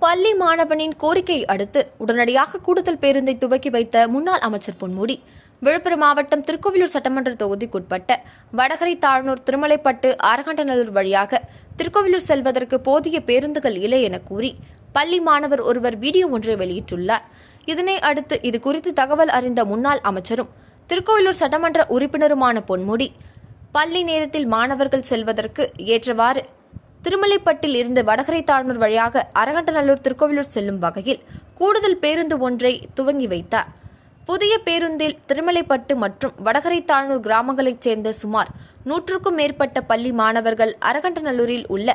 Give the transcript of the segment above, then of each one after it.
பள்ளி மாணவனின் கோரிக்கையை அடுத்து உடனடியாக கூடுதல் பேருந்தை துவக்கி வைத்த முன்னாள் அமைச்சர் பொன்முடி விழுப்புரம் மாவட்டம் திருக்கோவிலூர் சட்டமன்ற தொகுதிக்குட்பட்ட வடகரை தாழ்நூர் திருமலைப்பட்டு அரகண்டநல்லூர் வழியாக திருக்கோவிலூர் செல்வதற்கு போதிய பேருந்துகள் இல்லை என கூறி பள்ளி மாணவர் ஒருவர் வீடியோ ஒன்றை வெளியிட்டுள்ளார். இதனை அடுத்து இது குறித்து தகவல் அறிந்த முன்னாள் அமைச்சரும் திருக்கோவிலூர் சட்டமன்ற உறுப்பினருமான பொன்முடி பள்ளி நேரத்தில் மாணவர்கள் செல்வதற்கு ஏற்றவாறு திருமலைப்பட்டில் இருந்து வடகரை தாழ்னூர் வழியாக அரகண்டநல்லூர் திருக்கோவிலூர் செல்லும் வகையில் கூடுதல் பேருந்து ஒன்றை துவங்கி வைத்தார். புதிய பேருந்தில் திருமலைப்பட்டு மற்றும் வடகரை தாழ்நூர் கிராமங்களைச் சேர்ந்த சுமார் நூற்றுக்கும் மேற்பட்ட பள்ளி மாணவர்கள் அரகண்டநல்லூரில் உள்ள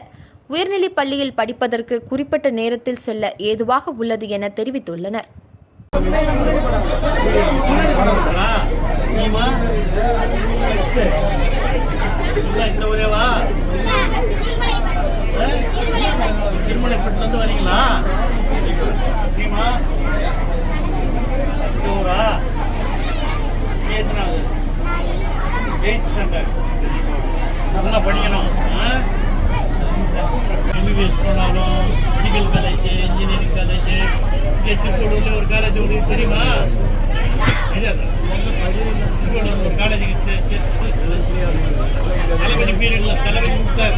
உயர்நிலைப் பள்ளியில் படிப்பதற்கு குறிப்பிட்ட நேரத்தில் செல்ல ஏதுவாக உள்ளது என தெரிவித்துள்ளனர். நீமா. இந்த திருமலைப்பட்டிலேருந்து வரீங்களா? நீமா இந்த ஊரா எத்தனாவது எயிட் ஸ்டாண்டர்ட் நல்லா படிக்கணும். எம்பிபிஎஸ் போனாலும் மெடிக்கல் காலேஜ் இன்ஜினியரிங் காலேஜ் இங்கே திருக்கோடூரில் ஒரு காலேஜ் உங்களுக்கு தெரியுமா? தெரியாது திருக்கோடூர் ஒரு காலேஜ் தளபதி பீரியடில் தளபதி கொடுத்தார்.